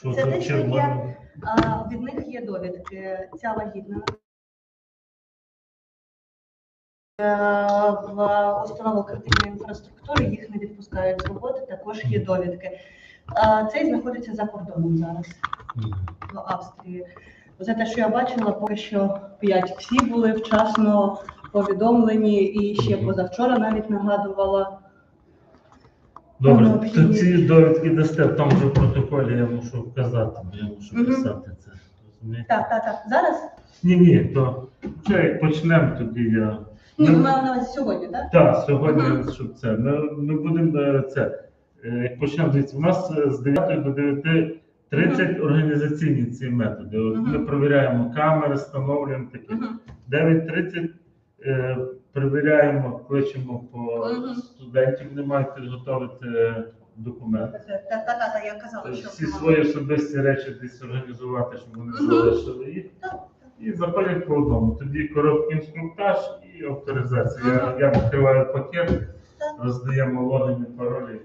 Що Це те, що є. А, від них є довідки. Ця вагітна. Е, В установу критичної інфраструктури їх не відпускають з роботи, також є довідки. А, Цей знаходиться за кордоном зараз, в Австрії. За те, що я бачила, поки що п'ять всі були вчасно повідомлені, і ще позавчора навіть нагадувала. Добре, Ну, то ці довідки дасте, в тому же протоколі я мушу вказати, бо я мушу Мгм. писати це. розумієте? Так, так, так. Зараз? Ні, ні, то вже як почнемо, тоді я. Ми- ми маємо на увазі сьогодні, так? Так, сьогодні, щоб це. Ми, ми будемо е, це. е, Як почнемо дивіться, у нас е, з 9 до 9.30 організаційні ці методи. От Ми Мгм. перевіряємо камери, встановлюємо таке. Мгм. 9.30 е, перевіряємо, кличемо по Мгм. студентів, вони мають підготовити документи. Так, я казала, що Всі свої особисті речі десь організувати, щоб вони Мгм. залишили їх. Так, І заходять по одному. Тоді короткий інструктаж і авторизація. Я, я відкриваю пакет, Так. роздаємо логіни, паролі.